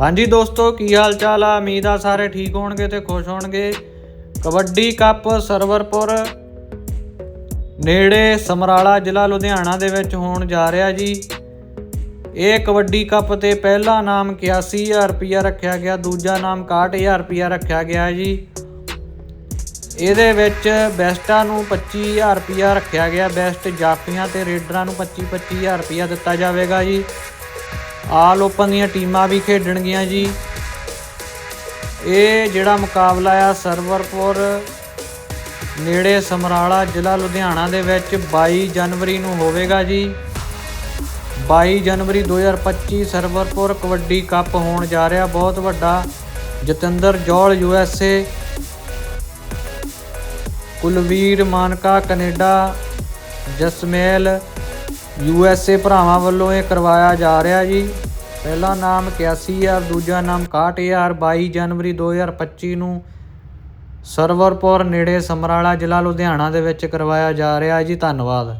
ਹਾਂਜੀ ਦੋਸਤੋ, ਕੀ ਹਾਲ ਚਾਲ ਆ? ਉਮੀਦ ਆ ਸਾਰੇ ਠੀਕ ਹੋਣਗੇ ਤੇ ਖੁਸ਼ ਹੋਣਗੇ। ਕਬੱਡੀ ਕੱਪ ਸਰਵਰਪੁਰ, ਨੇੜੇ ਸਮਰਾਲਾ ਜ਼ਿਲ੍ਹਾ ਲੁਧਿਆਣਾ ਦੇ ਵਿੱਚ ਹੋਣ ਜਾ ਰਿਹਾ ਜੀ। ਇਹ ਕਬੱਡੀ ਕੱਪ ਤੇ ਪਹਿਲਾ ਨਾਮ 81000 ਰੁਪਇਆ ਰੱਖਿਆ ਗਿਆ, ਦੂਜਾ ਨਾਮ 61000 ਰੁਪਇਆ ਰੱਖਿਆ ਗਿਆ ਜੀ। ਇਹਦੇ ਵਿੱਚ ਬੈਸਟਾਂ ਨੂੰ 25000 ਰੁਪਇਆ ਰੱਖਿਆ ਗਿਆ, ਬੈਸਟ ਜਾਫੀਆਂ ਤੇ ਰੇਡਰਾਂ ਨੂੰ 25 25000 ਰੁਪਇਆ ਦਿੱਤਾ ਜਾਵੇਗਾ ਜੀ। ਆਲ ਓਪਨ ਦੀਆਂ ਟੀਮਾਂ ਵੀ ਖੇਡਣਗੀਆਂ ਜੀ। ਇਹ ਜਿਹੜਾ ਮੁਕਾਬਲਾ ਆ ਸਰਵਰਪੁਰ ਨੇੜੇ ਸਮਰਾਲਾ ਜ਼ਿਲ੍ਹਾ ਲੁਧਿਆਣਾ ਦੇ ਵਿੱਚ 22 ਜਨਵਰੀ ਨੂੰ ਹੋਵੇਗਾ ਜੀ। 22 ਜਨਵਰੀ 2025 ਸਰਵਰਪੁਰ ਕਬੱਡੀ ਕੱਪ ਹੋਣ ਜਾ ਰਿਹਾ, ਬਹੁਤ ਵੱਡਾ। Jatinder Jol U S A. Kulveer Manka Canada. Jasmel U S A ਭਰਾਵਾਂ ਵੱਲੋਂ ਇਹ ਕਰਵਾਇਆ ਜਾ ਰਿਹਾ ਜੀ। ਪਹਿਲਾ ਨਾਮ 81000 ਦੂਜਾ ਨਾਮ 61000 22 ਜਨਵਰੀ 2025 ਨੂੰ ਸਰਵਰਪੁਰ ਨੇੜੇ ਸਮਰਾਲਾ ਜ਼ਿਲ੍ਹਾ ਲੁਧਿਆਣਾ ਦੇ ਵਿੱਚ ਕਰਵਾਇਆ ਜਾ ਰਿਹਾ ਜੀ। ਧੰਨਵਾਦ।